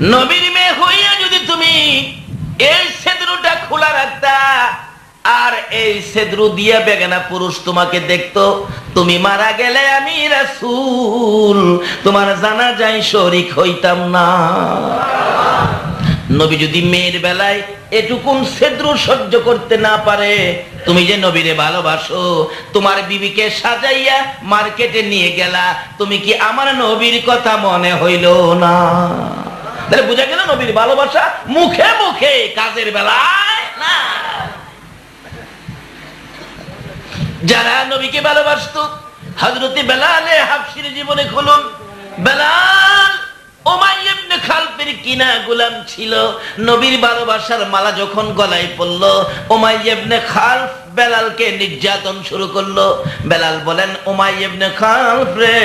নবীর মেয়ে হইয়া যদি তুমি এই সেদ্রুটা খোলা রাখতা, আর এই সেদ্রু দিয়া বেগানা পুরুষ তোমাকে দেখতো, তুমি মারা গেলে আমি রাসূল, তোমার জানা যায় শরিক হইতাম না। নবী যদি মেয়ের বেলায় এটুকুন সেদ্রু সহ্য করতে না পারে, তুমি যে নবীরে ভালোবাসো, তোমার বিবিকে সাজাইয়া মার্কেটে নিয়ে গেলা, তুমি কি আমার নবীর কথা মনে হইল না? তাহলে বুঝা গেল নবীর ভালোবাসা মুখে মুখে কাজের বেলায় না। যারা নবীকে ভালোবাসতো হজরতি বেলালে হাফসির জীবনে খুলুন। বেলাল খালপের কিনা গোলাম ছিল। নবীর ভালোবাসার মালা যখন গলায় পড়ল ওমাইয়েবনে খালফ বেলালকে নির্যাতন শুরু করল। বেলাল বলেন ওমাইয়েবনে খালফ রে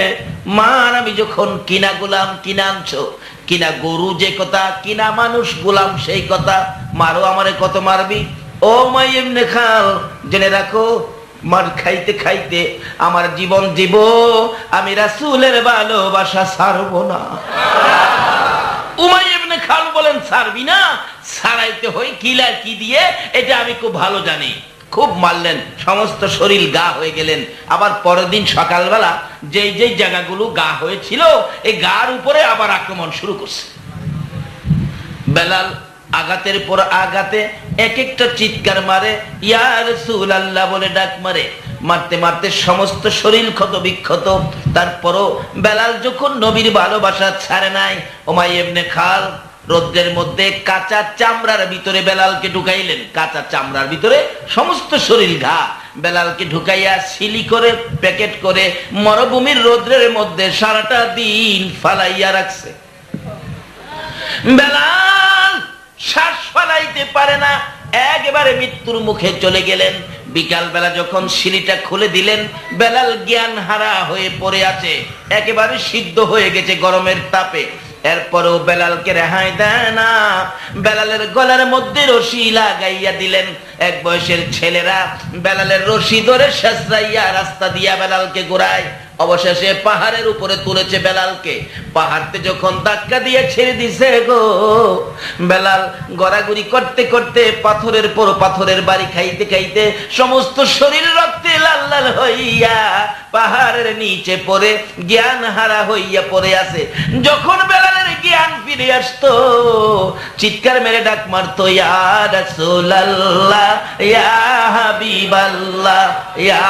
মার, আমি যখন কিনা গোলাম, কিনা আনছো, কিনা গরু যে কথা, কিনা মানুষ গোলাম সেই কথা, মারো আমারে কত মারবি? ও খাল, জেনে রাখো, মার খাইতে খাইতে আমার জীবন জীব আমি রাসূলের ভালোবাসা ছাড়বো না। উমাই ইবনে খাল বলেন, ছাড়বি না? ছাড়াইতে হই কিলা কি দিয়ে? এটা আমি খুব ভালো জানি। খুব মারলেন, সমস্ত শরীর গা হয়ে গেলেন। আবার পরের দিন সকালবেলা যেই যেই জায়গাগুলো গা হয়েছিল, এই গার উপরে আবার আক্রমণ শুরু করছে। বেলাল আঘাতের পর আঘাতে এক একটা চিৎকার মারে ইয়ার আল্লাহ বলে ডাক মারে। মারতে মারতে সমস্ত শরীর ক্ষত বিক্ষত। তারপরও বেলাল যখন নবীর ভালোবাসা ছাড়ে নাই, ওমাই এমনে খাল রৌদ্রের মধ্যে কাঁচা চামড়ার ভিতরে বেলালকে ঢুকাইলেন। কাঁচা চামড়ার ভিতরে সমস্ত শরীর ঘা। বেলালকে ঢুকাইয়া সিলি করে, প্যাকেট করে মরভূমির রৌদ্রের মধ্যে সারাটা দিন ফালাইয়া রাখছে। বেলাল শ্বাস ফালাইতে পারে না। একেবারে মৃত্যুর মুখে চলে গেলেন। বিকাল বেলা যখন সিঁড়িটা খুলে দিলেন, বেলাল জ্ঞান হারা হয়ে পড়ে আছে। একেবারে সিদ্ধ হয়ে গেছে গরমের তাপে। এরপরেও বেলালকে রেহাই দেয় না। বেলালের গলার মধ্যে রশি লাগাইয়া দিলেন। এক বয়সের ছেলেরা বেলালের রশি ধরে শেষরাইয়া রাস্তা দিয়া বেলালকে ঘোরায়। অবশেষে পাহাড়ের উপরে তুলেছে বেলালকে। পাহাড়তে যখন ধাক্কা দিয়ে ছেড়ে দিছে গো, বেলাল গড়াগড়ি করতে করতে পাথরের পর পাথরের বাড়ি খাইতে খাইতে সমস্ত শরীর রক্তে লাল হইয়া পাহাড়ের নিচে পড়ে জ্ঞান হারা হইয়া পড়ে আছে। যখন বেলালের জ্ঞান ফিরে আসতো, চিৎকার মেরে ডাক মারতো, ইয়া ইয়া ইয়া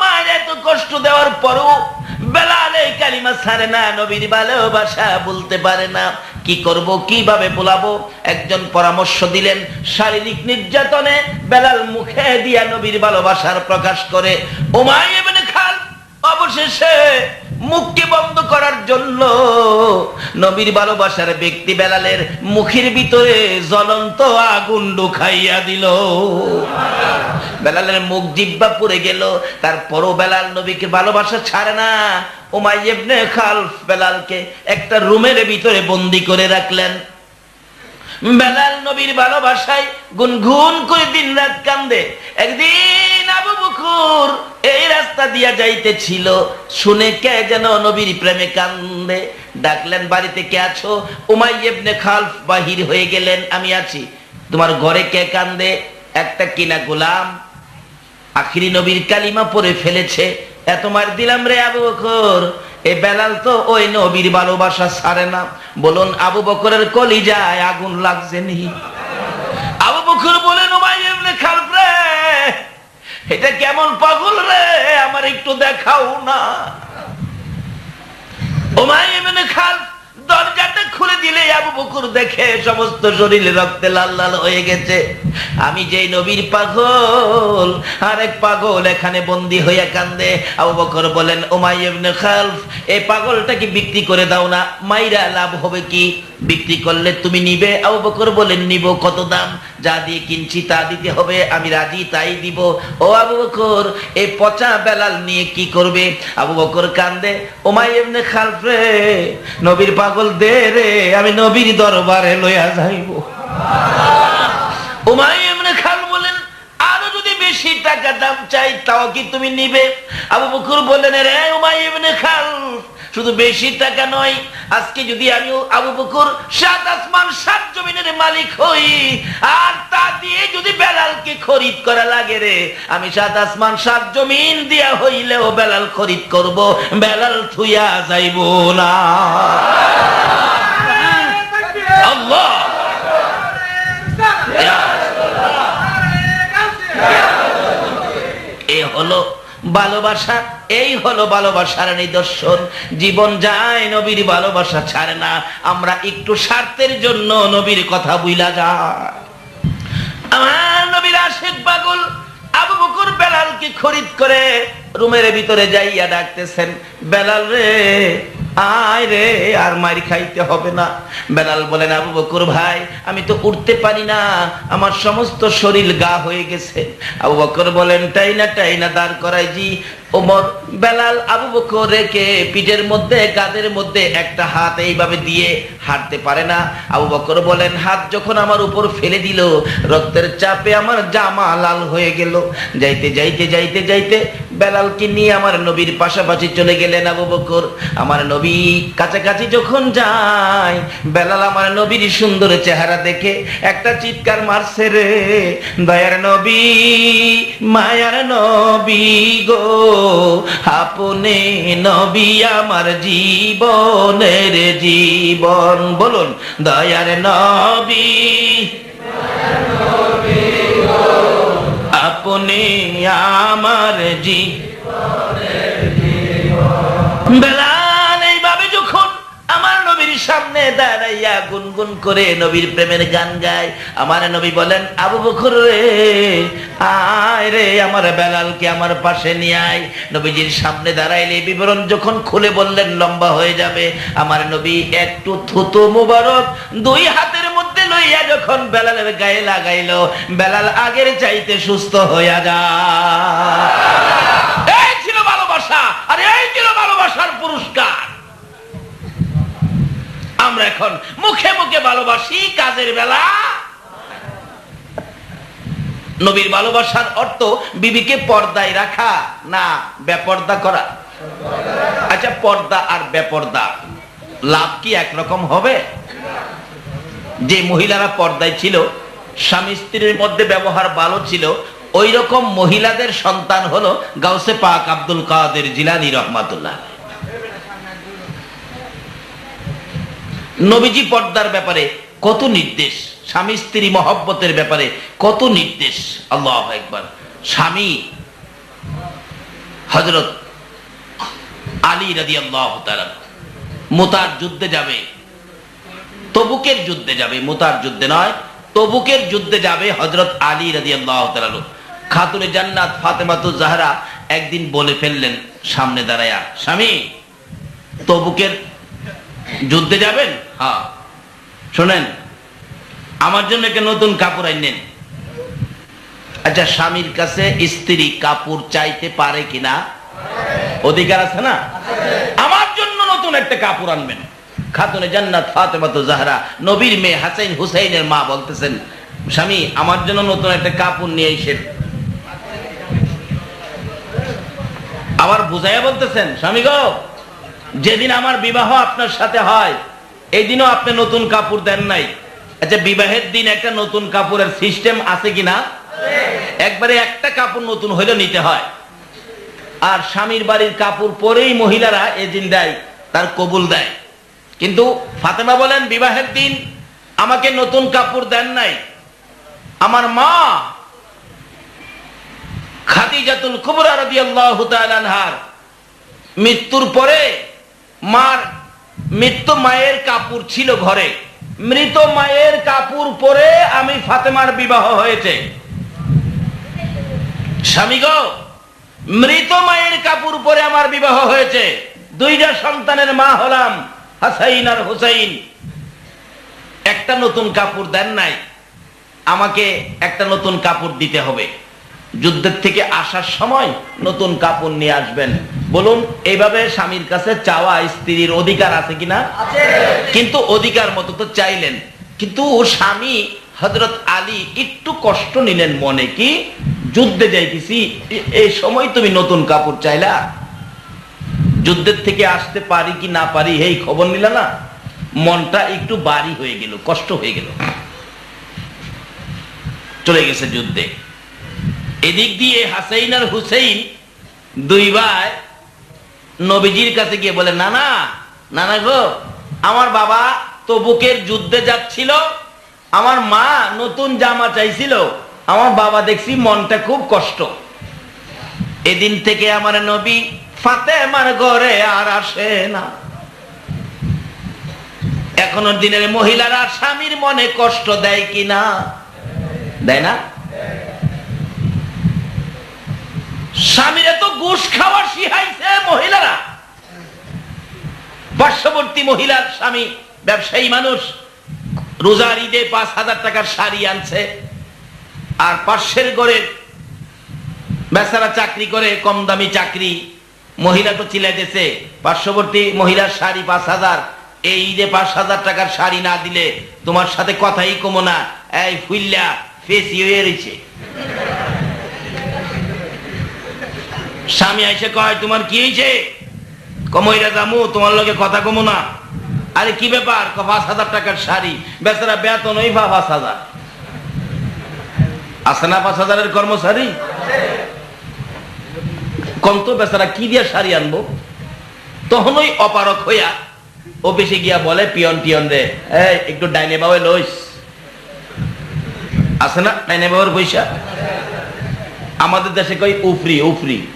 মায়ের এত কষ্ট দেওয়ার পরও বেলাল কালিমা ছাড়ে না, নবীর ভালোবাসা বলতে পারে না। কি করব, কীভাবে বলাবো? একজন পরামর্শ দিলেন, শারীরিক নির্যাতনে বেলাল মুখে দিয়া নবীর ভালোবাসার প্রকাশ করে ওমাই খান অবশেষে মুখকে বন্ধ করার জন্য নবীর ভালোবাসার ব্যক্তি বেলালের মুখের ভিতরে জ্বলন্ত আগুন ঢুকাইয়া দিল। বেলালের মুখ জিব্বা পুড়ে গেল। তারপরও বেলাল নবীকে ভালোবাসা ছাড়ে না। ওমাই ইবনে খালফ বেলালকে একটা রুমের ভিতরে বন্দি করে রাখলেন। বেলাল নবীর ভালোবাসায় গুনগুন করে দিন রাত কান্দে। একদিন আবু বকুর এই রাস্তা দিয়া যাইতেছিল, শুনে কে যেন নবীর প্রেমে কান্দে। ডাকলেন, বাড়িতে কে আছো? উমাই ইবনে খালফ বাহির হয়ে গেলেন, আমি আছি। তোমার ঘরে কে কান্দে? একটা কিনা গোলাম? আখিরি নবীর কালিমা পরে ফেলেছে। এত মার দিলাম রে আবু বকর। এ বেলাল তো ওই নবীর ভালোবাসা ছাড়ে না। বলুন, আবু বকরের কলিজায় আগুন লাগছে নি? আবু বকর বলেন এটা কেমন পাগল রে, আমার একটু দেখাও না। খালফ দরজাটা খুলে দিলে আবু বকুর দেখে সমস্ত শরীরে রক্তে লাল লাল হয়ে গেছে। আমি যে নবীর পাগল, আরেক পাগল এখানে বন্দি হইয়া কান্দে। আবু বকর বলেন ওমাই ইবনে খালফ এই পাগলটাকে বিক্রি করে দাও না, মাইরা লাভ হবে কি? বিক্রি করলে তুমি নিবে? আবু বকর বলেন, নিব, কত দাম? যা দিয়ে কিনছি তা দিতে হবে, আমি রাজি তাই দিব। ও আবু বকর এই পচা বেলাল নিয়ে কি করবে? আবু বকর কান্দে, ওমাই এমনি খালফ নবীর পাগল দে রে, আমি নবীর দরবারে লইয়া যাইব। ওমাই এমনি খাল বলেন, আরও যদি বেশি টাকা দাম চাই, তাও কি তুমি নিবে? আবু বকর বললেন রে উমাই ইবনে খালফ শুধু বেশি টাকা নয়, আজকে যদি আমি আবু বকর সাত আসমান, সাত জমিনের মালিক হই, আর তা দিয়ে যদি বেলালকে খরিদ করা লাগে রে, আমি সাত আসমান, সাত জমিন দিয়া হইলেও বেলাল খরিদ করব, বেলাল থুইয়া যাইব না। এ হলো ভালোবাসা, এই হলো ভালোবাসার নিদর্শন। জীবন যায়, নবীর ভালোবাসা ছাড়ে না। আমরা একটু স্বার্থের জন্য নবীর কথা বুইলা যায় আমার নবীর আশেক পাগল আবু বকর বেলালকে খরিদ করে রুমের ভিতরে যাইয়া ডাকতেছেন, বেলাল রে আয় রে, আর মারি খাইতে হবে না। বেলাল বলেন, আবু বকর ভাই, আমি তো উঠতে পারি না। আমার সমস্ত শরীর গা হয়ে গেছে। আবু বকর বলেন টাইনা টাইনা দাঁড় করাই জি ওমর, বেলাল আবু বকর রেখে পিঠের মধ্যে কাদের মধ্যে একটা হাত এইভাবে দিয়ে হাঁটতে পারে না। আবু বকর বলেন, হাত যখন আমার উপর ফেলে দিল, রক্তের চাপে আমার জামা লাল হয়ে গেল। যাইতে যাইতে যাইতে যাইতে বেলালকে নিয়ে আমার নবীর পাশাপাশি চলে গেলেন আবু বকর। আমার নবী কাছাকাছি যখন যায়, বেলাল আমার নবীর সুন্দর চেহারা দেখে একটা চিৎকার মারছে রে, দয়ার নবী, মায়ার নবী গো। আপনে নবী আমার জীবনের জীবন। বলুন দয়ার নবী। আপনি আমার জি বেলাল সামনে দাঁড়াইয়া গুনগুন করে নবীর প্রেমের গান গায়। আমার নবী বলেন, আবু বকর রে, আয় রে আমার বেলালকে আমার পাশে নিয়ে আয়। নবীজির সামনে দাঁড়াইলে বিবরণ যখন খুলে বললেন, লম্বা হয়ে যাবে। আমার নবী একটু থুতু মুবারক দুই হাতের মধ্যে লইয়া যখন বেলালের গায়ে লাগাইল, বেলাল আগের চাইতে সুস্থ হইয়া যা। এই ছিল ভালোবাসা, আর এই ছিল ভালোবাসার পুরস্কার। আমরা এখন মুখে মুখে ভালোবাসি কাজের বেলা। নবীর ভালোবাসার অর্থ বিবিকে পর্দায় রাখা, না বেপর্দা করা। আচ্ছা পর্দা আর বেপর্দা, লাভ কি একরকম হবে? যে মহিলারা পর্দায় ছিল, স্বামী স্ত্রীর মধ্যে ব্যবহার ভালো ছিল ওই রকম মহিলাদের সন্তান হলো গাউসে পাক আব্দুল কাদের জিলানি রহমাতুল্লাহ নবীজি পর্দার ব্যাপারে কত নির্দেশ, স্বামী স্ত্রী মহব্বতের ব্যাপারে কত নির্দেশ, আল্লাহ একবার স্বামী হজরত আলী রাদি আল্লাহ মোতার যুদ্ধে যাবে, তবুকের যুদ্ধে যাবে, মোতার যুদ্ধে নয়, তবুকের যুদ্ধে যাবে হজরত আলী রাজি আল্লাহ খাতুনে জান্নাত ফাতেমাতু জাহরা একদিন বলে ফেললেন সামনে দাঁড়ায়া, স্বামী, তবুকের যুদ্ধে যাবেন? হ্যাঁ। শোনেন, আমার জন্য একটা নতুন কাপড় আইনেন আচ্ছা স্বামীর কাছে স্ত্রী কাপড় চাইতে পারে কিনা? অধিকার আছে না? আমার জন্য নতুন একটা কাপড় আনবেন। খাতুনে জান্নাত ফাতেমা তো জাহরা, নবীর মেয়ে হাসাইন হুসাইনের মা বলতেছেন, স্বামী, আমার জন্য নতুন একটা কাপড় নিয়ে এসেন। আবার বুঝাইয়া বলতেছেন, স্বামী গো যেদিন আমার বিবাহ আপনার সাথে হয় এই দিনও আপনি নতুন কাপড় দেন নাই। আচ্ছা বিবাহের দিন একটা নতুন কাপড়ের সিস্টেম আছে কিনা? একবারে একটা কাপড় নতুন হইলে নিতে হয়। আর স্বামীর বাড়ির কাপড় পরেই মহিলারা এদিন দেয়, তার কবুল দেয়। কিন্তু ফাতেমা বলেন, বিবাহের দিন আমাকে নতুন কাপড় দেন নাই। আমার মা খাদিজাতুল কুবরা রাদিয়াল্লাহু তাআলা আনহার মৃত্যুর পরে মার মৃত্যু মায়ের কাপড় ছিল ঘরে। মৃত মায়ের কাপড় পরে আমি ফাতেমার বিবাহ হয়েছে। স্বামী গো, মৃত মায়ের কাপড় পরে আমার বিবাহ হয়েছে। দুইটা সন্তানের মা হলাম, হাসাইন আর হুসাইন। একটা নতুন কাপড় দেন নাই, আমাকে একটা নতুন কাপড় দিতে হবে। যুদ্ধের থেকে আসার সময় নতুন কাপড় নিয়ে আসবেন। বলুন এইভাবে স্বামীর কাছে চাওয়া স্ত্রীর অধিকার আছে কিনা? কিন্তু অধিকার মতো তো চাইলেন। কিন্তু স্বামী হজরত আলী একটু কষ্ট নিলেন মনে কি? যুদ্ধে যাইতেছি এই সময় তুমি নতুন কাপড় চাইলা। যুদ্ধের থেকে আসতে পারি কি না পারি এই খবর নিলা না? মনটা একটু বাড়ি হয়ে গেল কষ্ট হয়ে গেল। চলে গেছে যুদ্ধে। এদিক দিয়ে হাসাইন আর হুসেইন দুই ভাই নবীজির কাছে গিয়ে বলে, নানা নানা গো, আমার বাবা তবুকের যুদ্ধে যাচ্ছিল, আমার মা নতুন জামা চাইছিল, আমার বাবা দেখছি মনটা খুব কষ্ট। এদিন থেকে আমার নবী ফাতেমার ঘরে আর আসে না। এখনও দিনের মহিলারা স্বামীর মনে কষ্ট দেয় কিনা? দেয় না স্বামীরা তো ঘুষ খাওয়া শিখাইছে মহিলারা। পার্শ্ববর্তী মহিলার স্বামী, ব্যবসায়ী মানুষ, রোজার ঈদে পাঁচ হাজার টাকার শাড়ি আনছে। আর পার্শ্বের ঘরের বেচারা চাকরি করে কম দামি চাকরি, মহিলা তো চিলাইতেছে। পার্শ্ববর্তী মহিলার শাড়ি পাঁচ হাজার, এই ঈদে পাঁচ হাজার টাকার শাড়ি না দিলে তোমার সাথে কথাই কমো না। এই ফুইল্লা, ফেসি হয়ে রয়েছে। স্বামী এসে কয়, তোমার কি হয়েছে? কমইরা দামু, তোমার লগে কথা কমো না। আরে, কি ব্যাপার? পাঁচ হাজার টাকার শাড়ি। বেচারা বেতন ওই বা পাঁচ হাজার। আছে না পাঁচ হাজারের কর্মচারী? কন্ত বেচারা কি দিয়ে শাড়ি আনব? তখন ওই অপারক হইয়া অফিসে গিয়া বলে, পিয়ন, টিয়ন রে, এই, একটু ডাইনে বাবে লইস। আছে না ডাইনে বাবার পয়সা? আমাদের দেশে কই উফরি উফরি।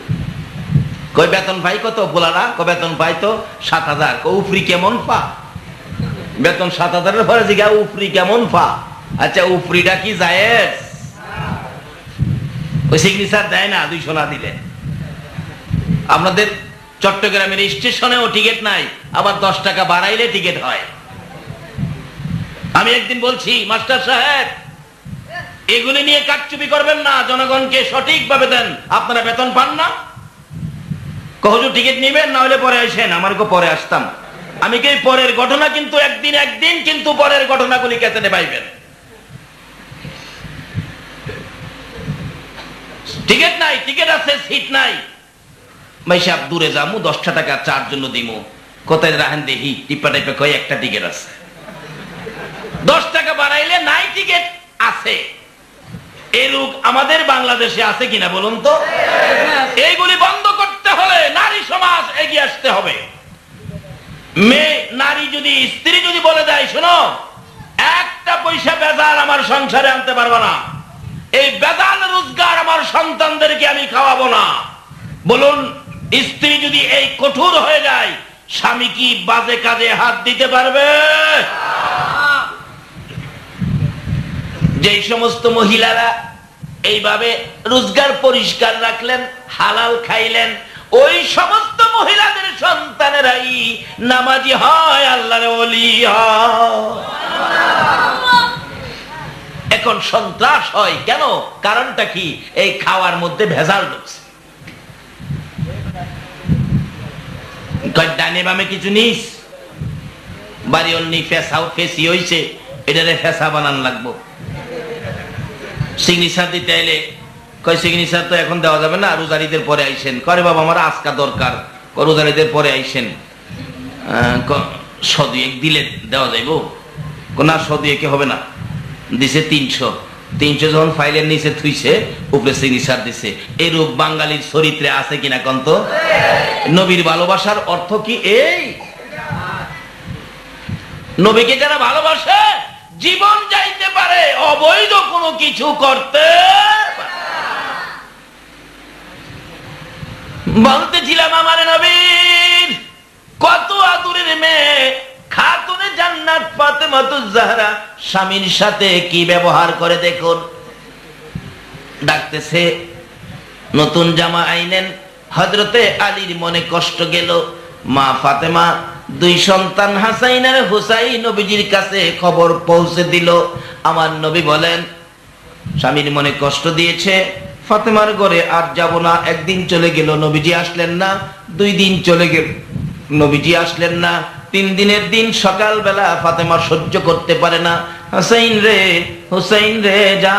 কই বেতন পাই কত বলারা ক বেতন পাই তো? সাত হাজার। ক উফরি কেমন পা? বেতন সাত হাজারের পরে জিগা উফরি কেমন পা? আচ্ছা উফরিটা কি জায়েজ? ওই সিগনেচার দেয় না দুইশো না দিলে। আপনাদের চট্টগ্রামের স্টেশনেও টিকিট নাই, আবার দশ টাকা বাড়াইলে টিকিট হয়। আমি একদিন বলছি, মাস্টার সাহেব, এগুলি নিয়ে কাটচুপি করবেন না, জনগণকে সঠিকভাবে দেন। আপনারা বেতন পান না? কহজু টিকিট নিবেন? না হলে পরে আসেন। আমার কো, পরে আসতাম। আমি কি পরের ঘটনা কিন্তু একদিন একদিন কিন্তু পরের ঘটনাগুলি কেসেটে পাইবেন। টিকিট নাই, টিকিট আছে, সিট নাই। ভাই সাহেব, দূরে যামু, দশটা টাকা চার জন্য দিমু। কোথায় রাহেন দেখি, টিপা টাইপে কয় একটা টিকিট আছে। দশ টাকা বাড়াইলে নাই টিকিট, আছে। এই লোক আমাদের বাংলাদেশে আছে কিনা বলুন তো? এইগুলি বন্ধ করতে হলে নারী সমাজ এগিয়ে আসতে হবে। মেয়ে, নারী যদি, স্ত্রী যদি বলে দেয়, শোনো, একটা পয়সা বেজাল আমার সংসারে আনতে পারব না। এই বেজাল রোজগার আমার সন্তানদেরকে আমি খাওয়াবো না। বলুন, স্ত্রী যদি এই কঠোর হয়ে যায়, স্বামী কি বাজে কাজে হাত দিতে পারবে? যে সমস্ত মহিলারা এইভাবে রোজগার পরিষ্কার রাখলেন, হালাল খাইলেন, ওই সমস্ত মহিলাদের সন্তানেরাই নামাজি হয়, আল্লাহর এখন সন্ত্রাস হয় কেন? কারণটা কি? এই খাওয়ার মধ্যে ভেজাল ঢুকছে। ডানে বামে কিছু নিস? বাড়ি অন্যি ফেসাও, ফেসি হইছে। এটারে ফেসা বানান লাগবো। সিগনেচার দিতে এলে কয় সিগনেচার তো এখন দেওয়া যাবে না, রোজারিদের পরে আইসেন। করে বাবা, আমার আজকা দরকার রোজারিদের পরে আইসেন। সদুয়েক দিলে দেওয়া যাইব? না, সদুয়েকে হবে না। দিছে তিনশো। তিনশো যখন ফাইলের নিচে থুইছে, উপরে সিগনেচার দিছে। এরূপ বাঙালির চরিত্রে আছে কিনা কন্ত নবীর ভালোবাসার অর্থ কি এই? নবীকে যারা ভালোবাসে জীবন যাইতে পারে, অবৈধ কোনো কিছু করতে বলতেছিলাম আমার নবীর, কত আদুরের মেয়ে খাতুনে জান্নাত ফাতেমাতুজ জাহরা স্বামীর সাথে কি ব্যবহার করে দেখুন। ডাকতেছে, নতুন জামা আইনেন হজরতে আলীর মনে কষ্ট গেল, মা ফাতেমা দুই সন্তান হাসাইন আর হুসাইন নবীজির কাছে খবর পৌঁছে দিল। আমার নবী বলেন, স্বামীর মনে কষ্ট দিয়েছে, ফাতেমার ঘরে আর যাব না, একদিন চলে গেল, নবীজি আসলেন না, দুই দিন চলে গেল, নবীজি আসলেন না, তিন দিনের দিন সকালবেলা ফাতেমা সহ্য করতে পারে না, হুসাইন রে হুসাইন রে, যা,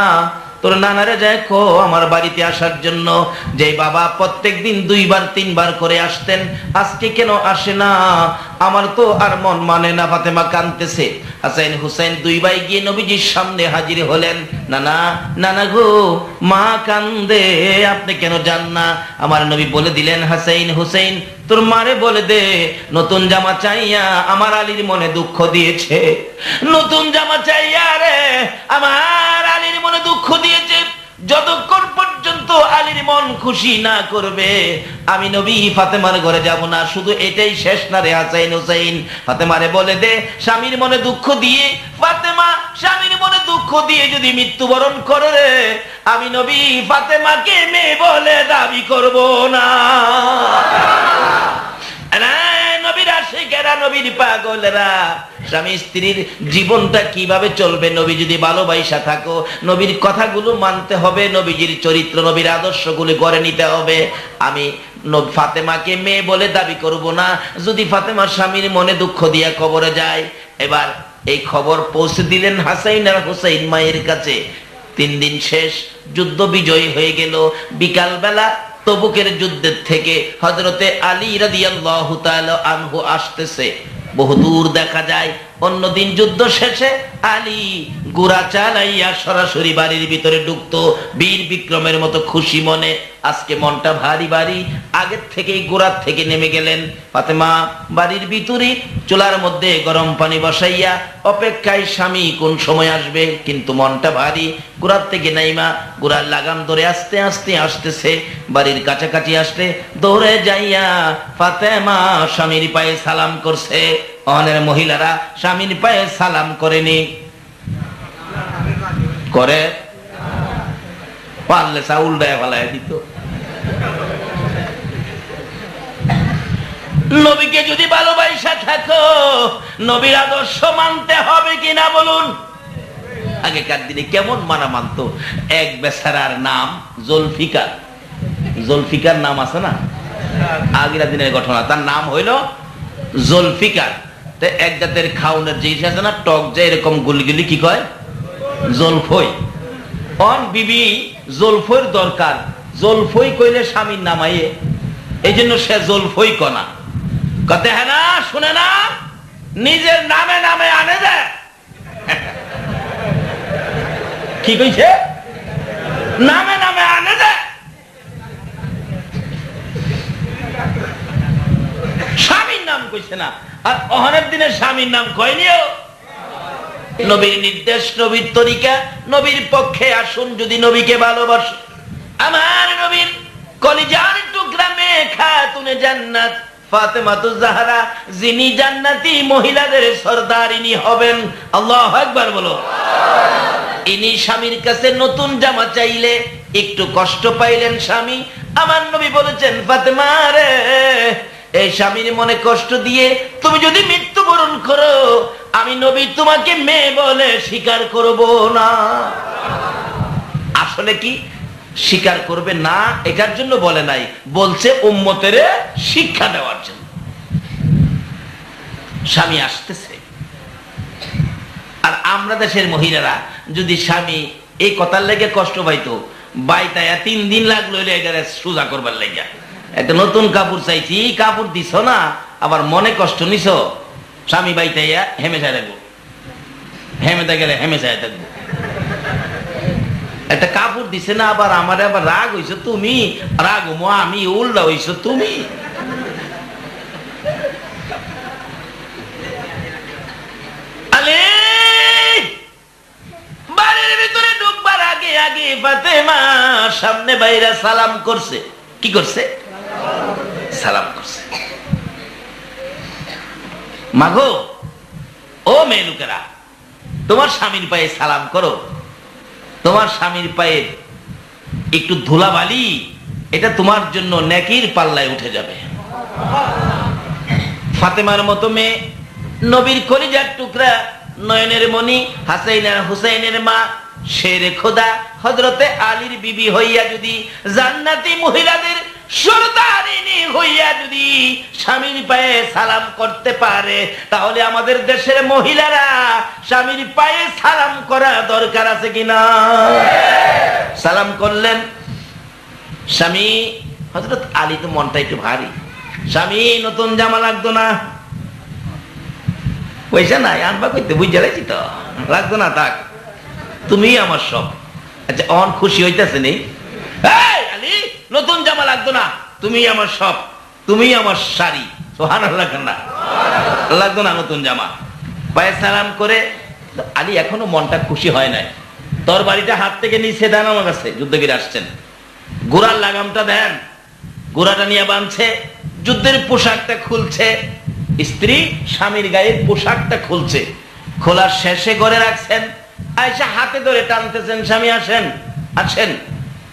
তোর নানারে যায় কো আমার বাড়িতে আসার জন্য। যে বাবা প্রত্যেক দিন দুইবার, তিনবার করে আসতেন, আজকে কেন আসে না? আমার তো আর মন মানে না, ফাতেমা কানতেছে হাসাইন হুসাইন দুই ভাই গিয়ে নবীজির সামনে হাজির হলেন। নানা নানা গো, মা কান্দে, আপনি কেন যান না? আমার নবী বলে দিলেন, হাসাইন হুসাইন, তোর মারে বলে দে, নতুন জামা চাইয়া আমার আলীর মনে দুঃখ দিয়েছে। নতুন জামা চাইয়া রে, আমার আলীর মনে দুঃখ দিয়েছে। যতক্ষণ পর্যন্ত আলীর মন খুশি না করবে আমি নবী ফাতেমার ঘরে যাব না। শুধু এটাই শেষ না রে হাসাইন হুসাইন। ফাতেমারে বলে দে স্বামীর মনে দুঃখ দিয়ে ফাতেমা স্বামীর মনে দুঃখ দিয়ে যদি মৃত্যুবরণ করে রে আমি নবী ফাতেমাকে মেয়ে বলে দাবি করব না। আশিকেরা নবীর পাগলেরা। স্বামী স্ত্রীর জীবনটা কীভাবে চলবে? নবী যদি ভালোবাসা থাকো, নবীর কথাগুলো মানতে হবে, নবীজির চরিত্র, নবীর আদর্শগুলো গড়ে নিতে হবে। আমি ফাতেমাকে মেয়ে বলে দাবি করব না। যদি ফাতেমার স্বামীর মনে দুঃখ দিয়া কবরে যায়, এবার এই খবর পৌঁছে দিলেন হাসাইন আর হুসাইন মায়ের কাছে। তিন দিন শেষ, যুদ্ধ বিজয়ী হয়ে গেল। বিকাল বেলা তবুকের যুদ্ধের থেকে হজরতে আলী তাআলা আনহু আসতেছে। বহুদূর দেখা যায় অন্যদিন যুদ্ধ শেষে আলী গুড়া চালাইয়া সরাসরি বাড়ির ভিতরে ঢুকতো। বীর বিক্রমের মতো খুশি মনে। আজকে মনটা ভারী ভারী। আগের থেকেই গোড়ার থেকে নেমে গেলেন। ফাতেমা, বাড়ির ভিতরে চুলার মধ্যে গরম পানি বসাইয়া, অপেক্ষায় স্বামী কোন সময় আসবে? কিন্তু মনটা ভারী। গোড়ার থেকে নাইমা গোড়ার লাগাম ধরে আস্তে আস্তে আসতেছে। বাড়ির কাছাকাছি আসলে দৌড়ে যাইয়া ফাতেমা স্বামীর পায়ে সালাম করছে। অনের মহিলারা স্বামীর পায়ে সালাম করেনি। করে? পারলে চাউল দেয় ফেলায় দিত। নবীকে যদি ভালোবাসা থাকো, নবীর আদর্শ মানতে হবে কিনা বলুন? আগেকার দিনে কেমন মানা মানতো? এক বেচারার নাম জলফিকার। জলফিকার নাম আছে না? আগের দিনের ঘটনা, তার নাম হইল জলফিকার। এক জাতের খাউনের জিনিস আছে না, টক যে এরকম গুলিগুলি কি কয়? জলফই। অন বিবি জলফইর দরকার। জলফই কইলে স্বামীর নামাইয়ে। এই জন্য সে জলফই কনা। কতে হ্যাঁ না, শুনে না? নিজের নামে নামে আনে দেয় কি কইছে? নামে নামে আনে দেয় স্বামীর নাম কইছে না। আর অহনের দিনে স্বামীর নাম কয়নিও নবীর নির্দেশ, নবীর তরিকা, নবীর পক্ষে আসুন যদি নবীকে ভালোবাসো। আমার নবীর কলিজার টুকরা খাতুনে জান্নাত যিনি জান্নাতি মহিলাদের সর্দারিনী হবেন। আল্লাহ একবার বলো। ইনি স্বামীর কাছে নতুন জামা চাইলে একটু কষ্ট পাইলেন স্বামী। আমার নবী বলেছেন, ফাতেমা রে এই স্বামীর মনে কষ্ট দিয়ে তুমি যদি মৃত্যুবরণ করো, আমি নবী তোমাকে মেয়ে বলে স্বীকার করব না। আসলে কি? স্বীকার করবে না, এটার জন্য বলে নাই, বলছে উম্মতের শিক্ষা দেওয়ার জন্য। স্বামী আসতেছে। আর আমরা দেশের মহিলারা, যদি স্বামী এই কথার লেগে কষ্ট পাইতো, বাইতায়া তিন দিন লাগল এটা সোজা করবার লেগে একটা নতুন কাপড় চাইছি কাপড় দিছ না, আবার মনে কষ্ট নিছ? স্বামী বাইতাইয়া হেমেশায় থাকব। হেমেতে গেলে হেমেশায় থাকব। একটা কাপড় দিছে না, আবার আমার আবার রাগ হইছো তুমি? রাগ মো আমি উল্টা হইছো তুমি? আগে আগে সামনে বাইরা সালাম করছে। কি করছে? সালাম করছে। মাগো, ও মেয়ে লোকেরা, তোমার স্বামীর পায়ে সালাম করো। তোমার স্বামীর পায়ে একটু ধুলাবালি, এটা তোমার জন্য নেকির পাল্লায় উঠে যাবে। ফাতেমার মতো মেয়ে, নবীর কলিজার টুকরা, নয়নের মণি, হাসাইন হুসাইনের মা, শেরে খোদা হজরতে আলীর বিবি হইয়া যদি জান্নাতি মহিলাদের সালাম করলেন। স্বামী হজরত আলী তো মনটা একটু ভারী। স্বামী, নতুন জামা লাগতো না? পয়সা নাই আনবা কইতে বুঝে লাইছি তো? লাগতো না, থাক। তুমি আমার সব। আচ্ছা অন খুশি হইতেছে নেই আলী! নতুন জামা লাগতো না। তুমি আমার সব তুমি আমার শাড়ি। সোহান না লাগতো না নতুন জামা। পায়ে সালাম করে আলী এখনও মনটা খুশি হয় নাই। তোর বাড়িটা হাত থেকে নিচে দেন আমার কাছে যুদ্ধগিরি আসছেন। গোড়ার লাগামটা দেন। গোড়াটা নিয়ে বাঁধছে, যুদ্ধের পোশাকটা খুলছে। স্ত্রী স্বামীর গায়ের পোশাকটা খুলছে। খোলার শেষে করে রাখছেন। আয়সা হাতে ধরে টানতেছেন, স্বামী আসেন আসেন।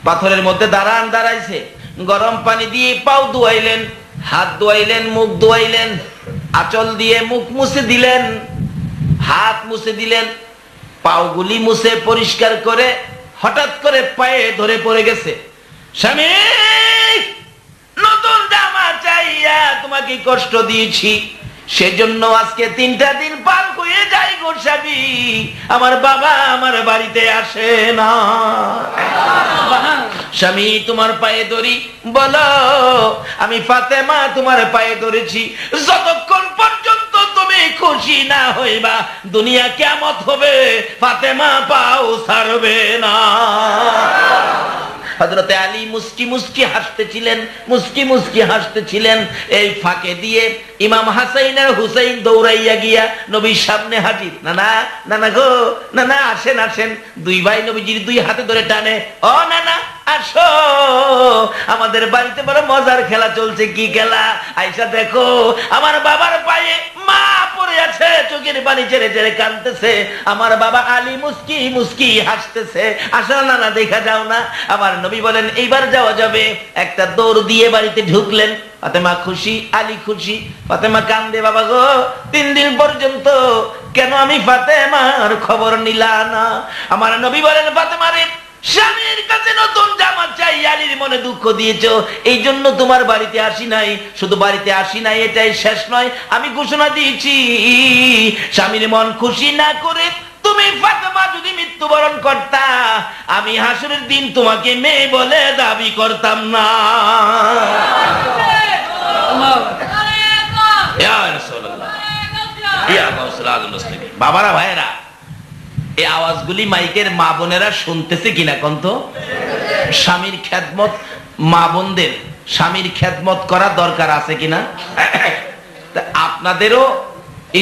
পাথরের মধ্যে দাঁড়ান, দাঁড়াইছে। গরম পানি দিয়ে পাও ধুয়াইলেন, হাত ধোয়াইলেন, মুখ ধোয়াইলেন, আচল দিয়ে মুখ মুছে দিলেন, হাত মুছে দিলেন, পাওগুলি মুছে পরিষ্কার করে হঠাৎ করে পায়ে ধরে পড়ে গেছে। স্বামী, নতুন জামা চাইয়া তোমাকে কষ্ট দিয়েছি। সেজন্য আজকে তিনটা দিন পার হয়ে যাই গো স্বামী। আমার বাবা আমার বাড়িতে আসে না। স্বামী, তোমার পায়ে ধরি বলো। আমি ফাতেমা, তোমার পায়ে ধরেছি। যতক্ষণ পর্যন্ত তুমি খুশি না হইবা, দুনিয়া কেমত হবে, ফাতেমা পাও ছাড়বে না। হজরতে আলী মুস্কি মুস্কি হাসতেছিলেন, মুস্কি মুস্কি হাসতেছিলেন। এই ফাঁকে দিয়ে ইমাম হাসাইন আর হুসাইন দৌড়াইয়া গিয়া নবীর সামনে হাজির। নানা না না না গো না না আসেন আসেন। দুই ভাই নবীজির দুই হাতে ধরে টানে ও নানা আসো। আমাদের বাড়িতে বড় মজার খেলা চলছে, কি খেলা? আইসা দেখো, আমার বাবার পায়ে মা পড়ে আছে, চোখের পানি ছেড়ে ছেড়ে কাঁদতেছে। আমার বাবা আলী মুস্কি মুস্কি হাসতেছে। আসো না না, দেখা যাও না। আমার নবী বলেন, এইবার যাওয়া যাবে। একটা দৌড় দিয়ে বাড়িতে ঢুকলেন। ফাতেমা খুশি, আলী খুশি। ফাতেমা কান্দে, বাবা গো, তিন দিন পর্যন্ত কেন আমি ফাতেমার খবর নিলা না? আমার নবী বলেন, ফাতেমা রে স্বামীর কাছে নতুন জামা চাই আলীর মনে দুঃখ দিয়েছ। এই জন্য তোমার বাড়িতে আসি নাই। শুধু বাড়িতে আসি নাই এটাই শেষ নয়। আমি ঘোষণা দিয়েছি স্বামীর মন খুশি না করে তুমি ফাতেমা যদি মৃত্যুবরণ করতা আমি হাসুরের দিন তোমাকে মেয়ে বলে দাবি করতাম না। বাবারা ভাইয়েরা এই আওয়াজগুলি মাইকের মা বোনেরা শুনতেছে কিনা কন্ত? স্বামীর খ্যাতমত মা বোনদের, স্বামীর খ্যাতমত করা দরকার আছে কিনা? আপনাদেরও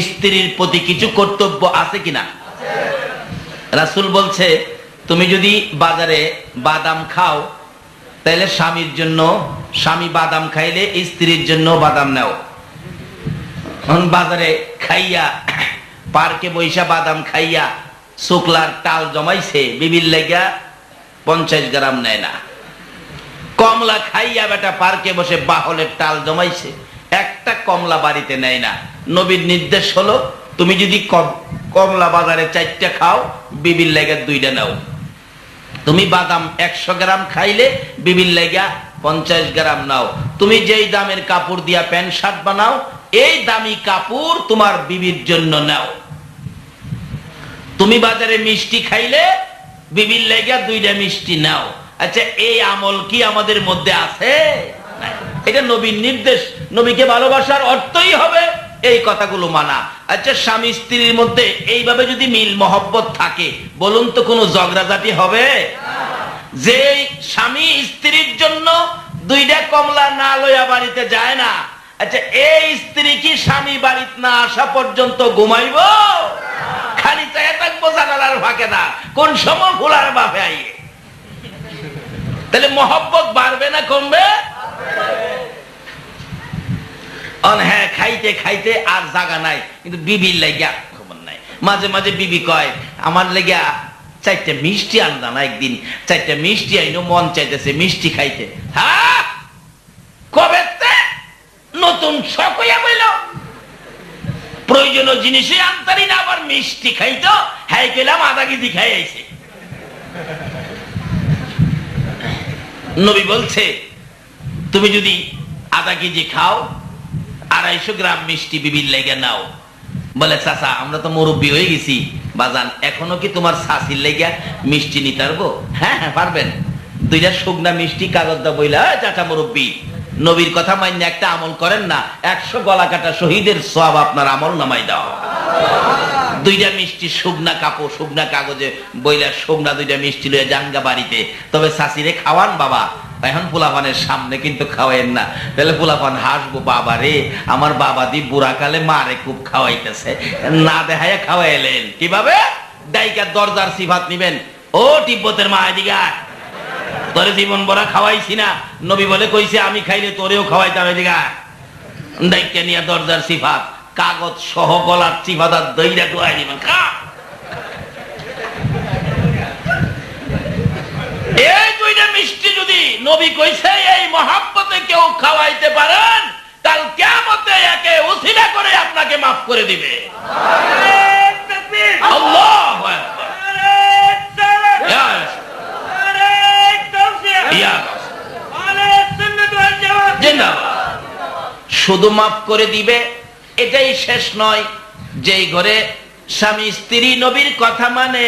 স্ত্রীর প্রতি কিছু কর্তব্য আছে কিনা? রাসুল বলছে, তুমি যদি বাজারে বাদাম খাও তাহলে স্বামীর জন্য, স্বামী বাদাম খাইলে স্ত্রীর জন্য বাদাম নাও। বাজারে খাইয়া, পার্কে বৈশা বাদাম খাইয়া শুক্লার টাল জমাইছে, বিবির লেগা পঞ্চাশ গ্রাম নেয় না। কমলা খাইয়া বেটা পার্কে বসে বাহলের টাল জমাইছে, একটা কমলা বাড়িতে নেয় না। নবীর নির্দেশ হলো, তুমি যদি কমলা বাজারে চারটা খাও, বিবির লেগে দুইটা নাও। তুমি বাদাম একশো গ্রাম খাইলে, বিবির লেগা পঞ্চাশ গ্রাম নাও। তুমি যেই দামের কাপড় দিয়া প্যান্ট শার্ট বানাও, এই দামি কাপড় তোমার বিবির জন্য নাও। তুমি বাজারে মিষ্টি খাইলে, বিবির লেগা দুইটা মিষ্টি নাও। আচ্ছা এই আমল কি আমাদের মধ্যে আছে? এটা নবীর নির্দেশ। নবীকে ভালোবাসার অর্থই হবে এই কথাগুলো মানা। আচ্ছা স্বামী স্ত্রীর মধ্যে এইভাবে যদি মিল মহব্বত থাকে, বলুন তো কোনো ঝগড়াঝাটি হবে? যে স্বামী স্ত্রীর জন্য দুইটা কমলা না লইয়া বাড়িতে যায় না আচ্ছা এই স্ত্রী কি স্বামী বাড়িতে না আসা পর্যন্ত ঘুমাইব? খালি চাই থাকব জানালার ফাঁকে না। কোন সময় ভোলার বাপে আইয়ে? তাহলে মহব্বত বাড়বে না কমবে? হ্যাঁ খাইতে খাইতে আর জাগা নাই। কিন্তু বিবির লাগিয়া খবর নাই। মাঝে মাঝে বিবি কয়, আমার লেগা চারটে মিষ্টি আনলাম একদিন। চারটে মিষ্টি আইনো, মন চাইতেছে মিষ্টি খাইতে। হ্যাঁ? নতুন শখ হইয়া বইল। প্রয়োজনীয় জিনিসই আনতারি না, আবার মিষ্টি খাইতো হ্যাঁ পেলাম আধা কেজি খাই আইছে। নবী বলছে, তুমি যদি আধা কেজি খাও, আড়াইশো গ্রাম মিষ্টি বিবির লেগে নাও। বলে, চাচা, আমরা তো মুরব্বী হয়ে গেছি। বাজান, এখনও কি তোমার শাশির লেগে মিষ্টি নিতে পারব? হ্যাঁ হ্যাঁ পারবেন। দুইটা শুকনা মিষ্টি কাগজ দা বইলা "এই চাচা মুরব্বী। নবীর কথা মান্য একটা আমল করেন না, একশো গলা কাটা শহীদের সব আপনার আমল নামাই দাও। দুইটা মিষ্টি শুকনা কাপড়, শুকনা কাগজে বইলা শুকনা দুইটা মিষ্টি লইয়া জাঙ্গা বাড়িতে। তবে শাশিরে খাওয়ান বাবা, এখন পোলাপানের সামনে কিন্তু খাওয়াইন না। তাহলে পোলাপান হাসবো, বাবা রে, আমার বাবা দি বুড়াকালে মারে খুব খাওয়াইতেছে, না দেখাইয়া খাওয়াইলেন। কীভাবে? ডাইকার দরজার সিফাত নিবেন। ও তিব্বতের মা, এদিকে। তোরে জীবন বড়া খাওয়াইছি না। নবী বলে কইছে আমি খাইলে তোরেও খাওয়াইতাম এদিকে। দায়িত্ব নিয়ে দরজার সিফাত কাগজ সহ গলার সিফাত আর দইরা দোয়াই দিবেন খা! এই দুইটা মিষ্টি যদি নবী কইছে এই মহাব্বতে কেউ খাওয়াইতে পারেন কাল কেমতে একে উসিলা করে আপনাকে মাফ করে দিবে। আল্লাহু আকবার। ইয়া ইয়া জিন্দাবাদ। শুধু মাফ করে দিবে, এটাই শেষ নয়। যেই ঘরে স্বামী স্ত্রী নবীর কথা মানে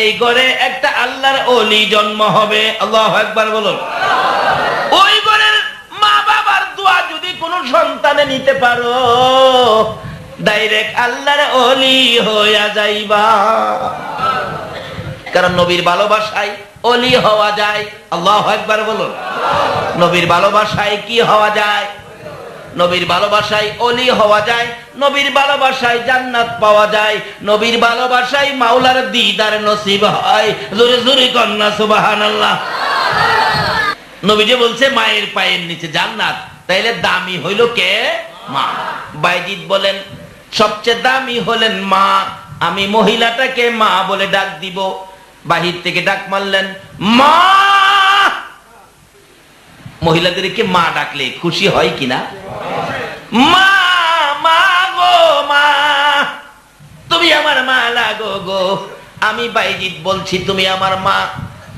এই ঘরে একটা আল্লাহর অলি জন্ম হবে। আল্লাহ একবার বলুন। ওই ঘরের মা বাবার দোয়া যদি কোনো সন্তানে নিতে পারো, ডাইরেক্ট আল্লাহর অলি হইয়া যাইবা। কারণ নবীর ভালোবাসায় অলি হওয়া যায়। আল্লাহ একবার বলুন। নবীর ভালোবাসায় কি হওয়া যায়? নবীর ভালোবাসায় অলি হওয়া যায়, নবীর ভালোবাসায় জান্নাত পাওয়া যায়, নবীর ভালোবাসায় মাওলার দিদার নসিব হয়। জোরে জোরে কন্যা, সুবহানাল্লাহ। নবী যে বলছে, মায়ের পায়ের নিচে জান্নাত। তাইলে দামি হইল কে? মা। বাইজিৎ বলেন, সবচেয়ে দামি হলেন মা। আমি মহিলাটাকে মা বলে ডাক দিব। বাহির থেকে ডাক মারলেন, মা! মহিলাদেরকে মা ডাকলে খুশি হয় কিনা? মা মা গো, মা! তুমি আমার মা লাগো গো আমি বাইজিৎ বলছি, তুমি আমার মা।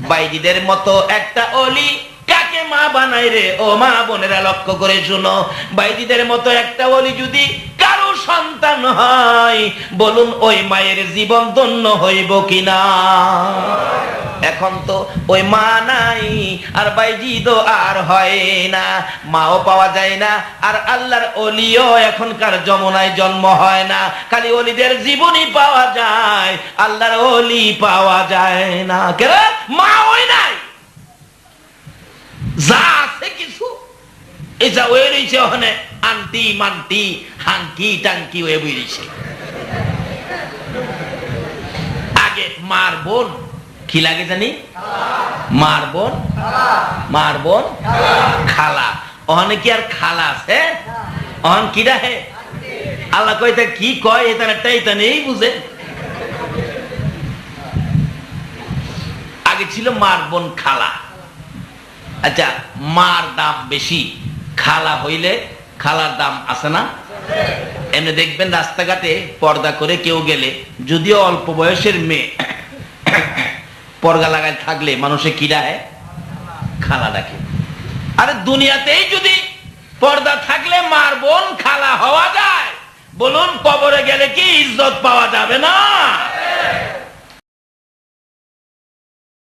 বাইজিদের মতো একটা অলি কাকে মা বানাই রে? ও মা বোনেরা লক্ষ্য করে শুনো। বাইজিদের মতো একটা অলি যদি কারও সন্তান হয়, বলুন ওই মায়ের জীবন ধন্য হইব কিনা? এখন তো ওই মা নাই, আর বাইজিদ আর হয় না। মাও পাওয়া যায় না, আর আল্লাহর অলিও এখনকার যমুনায় জন্ম হয় না। খালি অলিদের জীবনই পাওয়া যায়, আল্লাহর অলি পাওয়া যায় না। কেন? মা ওই নাই। যা আছে কিছু ওয়ে রয়েছে ওখানে আন্টি মান্টি হাঙ্কি টাঙ্কি ওয়ে আগে মার বোন, কি লাগে জানি? মার বোন মার বোন, খালা। ওখানে কি আর খালা আছে? অহন কি রাহে আল্লাহ কইতা কি কয়? এটা একটাই তা নেই বুঝে? আগে ছিল মার বোন, খালা। আচ্ছা মার দাম বেশি, খালা হইলে খালার দাম আছে না? এমনি দেখবেন রাস্তাঘাটে পর্দা করে কেউ গেলে, যদিও অল্প বয়সের মেয়ে, পর্দা লাগায় থাকলে মানুষে কি ডাকে খালা ডাকে। আরে দুনিয়াতেই যদি পর্দা থাকলে মার বোন খালা হওয়া যায়, বলুন কবরে গেলে কি ইজ্জত পাওয়া যাবে না?